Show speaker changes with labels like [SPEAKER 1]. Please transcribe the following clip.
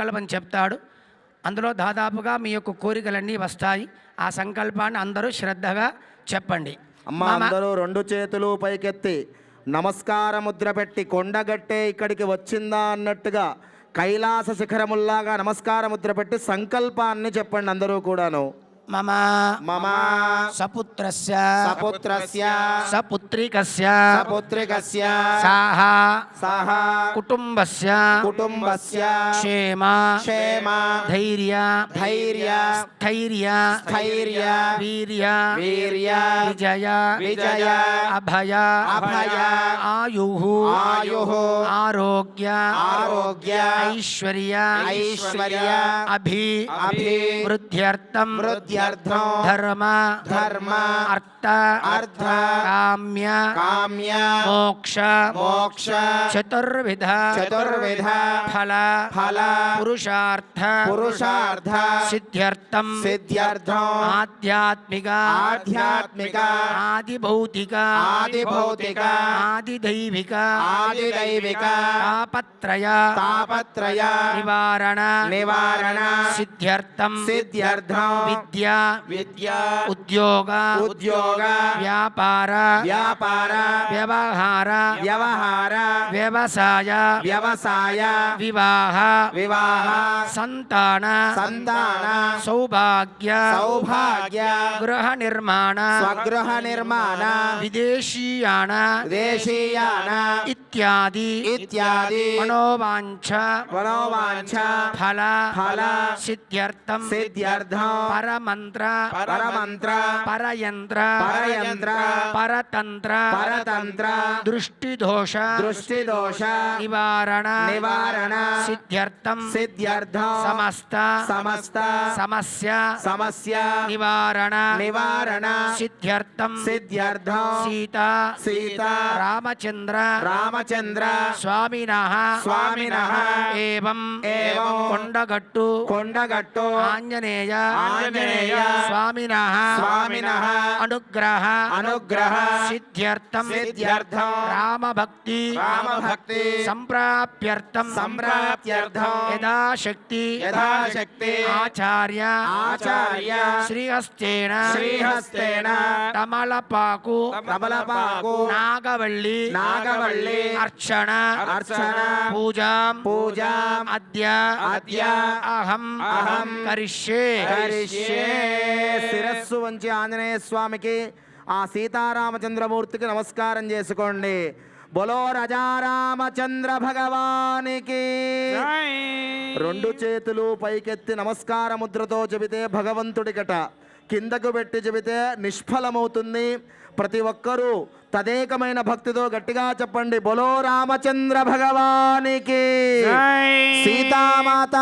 [SPEAKER 1] సంకల్పం చెప్తాడు. అందులో దాదాపుగా మీ యొక్క కోరికలన్నీ వస్తాయి. ఆ సంకల్పాన్ని అందరూ శ్రద్ధగా చెప్పండి.
[SPEAKER 2] అమ్మ అందరూ రెండు చేతులు పైకెత్తి నమస్కార ముద్ర పెట్టి కొండగట్టే ఇక్కడికి వచ్చిందా అన్నట్టుగా కైలాస శిఖరముల్లాగా నమస్కార ముద్ర పెట్టి సంకల్పాన్ని చెప్పండి అందరూ కూడాను.
[SPEAKER 1] मम।
[SPEAKER 2] मम।
[SPEAKER 1] सपुत्रस्य।
[SPEAKER 2] सपुत्रस्य।
[SPEAKER 1] सपुत्रिकस्य।
[SPEAKER 2] सपुत्रिकस्य।
[SPEAKER 1] साः
[SPEAKER 2] साः
[SPEAKER 1] कुटुम्बस्य।
[SPEAKER 2] कुटुम्बस्य।
[SPEAKER 1] धैर्य।
[SPEAKER 2] धैर्य।
[SPEAKER 1] स्थैर्य।
[SPEAKER 2] स्थैर्य।
[SPEAKER 1] वीर्य।
[SPEAKER 2] वीर्य।
[SPEAKER 1] विजय।
[SPEAKER 2] विजय।
[SPEAKER 1] अभय।
[SPEAKER 2] अभय।
[SPEAKER 1] आयुः।
[SPEAKER 2] आयुः।
[SPEAKER 1] आरोग्य।
[SPEAKER 2] आरोग्य।
[SPEAKER 1] ऐश्वर्य।
[SPEAKER 2] ऐश्वर्य।
[SPEAKER 1] अभि।
[SPEAKER 2] अभि।
[SPEAKER 1] वृद्ध्यर्थं।
[SPEAKER 2] वृद्ध्य
[SPEAKER 1] ध्यर्थो
[SPEAKER 2] धर्म
[SPEAKER 1] धर्म
[SPEAKER 2] अर्थ
[SPEAKER 1] अर्थ
[SPEAKER 2] काम्य
[SPEAKER 1] काम्य
[SPEAKER 2] मोक्ष
[SPEAKER 1] मोक्ष
[SPEAKER 2] चतुर्विध
[SPEAKER 1] चतुर्विध
[SPEAKER 2] फल
[SPEAKER 1] फल
[SPEAKER 2] पुरुषार्थ
[SPEAKER 1] पुरुषार्थ
[SPEAKER 2] सिद्ध्यर्थम
[SPEAKER 1] सिद्ध्यर्थ
[SPEAKER 2] आध्यात्मिक
[SPEAKER 1] आध्यात्मिक आदिभौतिक
[SPEAKER 2] आदिभौतिक आदिदैविक
[SPEAKER 1] आदिदैविक तापत्रय
[SPEAKER 2] तापत्रय निवारण
[SPEAKER 1] निवारण
[SPEAKER 2] सिद्ध्यर्थम
[SPEAKER 1] सिद्ध्यर्थ
[SPEAKER 2] विद्या
[SPEAKER 1] विद्या
[SPEAKER 2] विद्या
[SPEAKER 1] उद्योग
[SPEAKER 2] उद्योग
[SPEAKER 1] व्यापार
[SPEAKER 2] व्यापार
[SPEAKER 1] व्यवहार
[SPEAKER 2] व्यवहार
[SPEAKER 1] व्यवसाय
[SPEAKER 2] व्यवसाय
[SPEAKER 1] विवाह
[SPEAKER 2] विवाह
[SPEAKER 1] संतान
[SPEAKER 2] संतान
[SPEAKER 1] सौभाग्य
[SPEAKER 2] सौभाग्य
[SPEAKER 1] गृह
[SPEAKER 2] निर्माण
[SPEAKER 1] गृह निर्माण
[SPEAKER 2] विदेशीयान विदेशीयान
[SPEAKER 1] విదేశీయాన
[SPEAKER 2] దేశీయాన
[SPEAKER 1] ఇత్యాది
[SPEAKER 2] ఇత్యాది
[SPEAKER 1] మనోవాంఛ
[SPEAKER 2] మనోవాంఛ
[SPEAKER 1] ఫల
[SPEAKER 2] ఫల
[SPEAKER 1] సిద్ధ్యర్థం
[SPEAKER 2] సిద్ధ్యర్థం
[SPEAKER 1] పరమంత్ర
[SPEAKER 2] పరమంత్ర
[SPEAKER 1] పరయంత్ర
[SPEAKER 2] పరయంత్ర
[SPEAKER 1] పరతంత్ర
[SPEAKER 2] పరతంత్ర
[SPEAKER 1] దృష్టిదోష
[SPEAKER 2] దృష్టిదోష
[SPEAKER 1] నివారణ
[SPEAKER 2] నివారణ
[SPEAKER 1] సిద్ధ్యర్థం
[SPEAKER 2] సిద్ధ్యర్థం
[SPEAKER 1] సమస్త
[SPEAKER 2] సమస్త
[SPEAKER 1] సమస్య
[SPEAKER 2] సమస్య
[SPEAKER 1] నివారణ
[SPEAKER 2] నివారణ
[SPEAKER 1] సిద్ధ్యర్థం
[SPEAKER 2] సిద్ధ్యర్థం
[SPEAKER 1] సీత
[SPEAKER 2] సీత
[SPEAKER 1] రామచంద్ర. స్వామినః.
[SPEAKER 2] స్వామినః.
[SPEAKER 1] కొండగట్టు.
[SPEAKER 2] కొండగట్టు.
[SPEAKER 1] ఆంజనేయ.
[SPEAKER 2] ఆంజనేయ.
[SPEAKER 1] స్వామినః.
[SPEAKER 2] స్వామినః.
[SPEAKER 1] అనుగ్రహ.
[SPEAKER 2] అనుగ్రహ.
[SPEAKER 1] సిద్ధ్యర్థం.
[SPEAKER 2] సిద్ధ్యర్థం.
[SPEAKER 1] రామభక్తి.
[SPEAKER 2] రామభక్తి.
[SPEAKER 1] సంప్రాప్యర్థం
[SPEAKER 2] సంప్రాప్త్యర్థం.
[SPEAKER 1] యథాశక్తి.
[SPEAKER 2] యథాశక్తి.
[SPEAKER 1] ఆచార్య.
[SPEAKER 2] ఆచార్య.
[SPEAKER 1] శ్రీహస్తేన.
[SPEAKER 2] శ్రీహస్తేన.
[SPEAKER 1] తమలపాకు.
[SPEAKER 2] తమలపాకు.
[SPEAKER 1] నాగవల్లి.
[SPEAKER 2] నాగవల్లి.
[SPEAKER 1] అర్చన
[SPEAKER 2] అర్చన
[SPEAKER 1] పూజాం
[SPEAKER 2] పూజాం
[SPEAKER 1] అద్య
[SPEAKER 2] అద్య
[SPEAKER 1] అహం
[SPEAKER 2] అహం
[SPEAKER 1] కరిష్యే
[SPEAKER 2] కరిష్యే శిరస్సు వంచి ఆంజనేయ స్వామికి ఆ సీతారామచంద్రమూర్తికి నమస్కారం చేసుకోండి. బొలో రజారామచంద్ర భగవానికి రెండు చేతులు పైకెత్తి నమస్కార ముద్రతో చెబితే భగవంతుడికట కిందకు పెట్టి చెబితే నిష్ఫలమవుతుంది. ప్రతి ఒక్కరూ తదేకమైన భక్తితో గట్టిగా చెప్పండి. బొలో రామచంద్ర భగవానికి. సీతామాత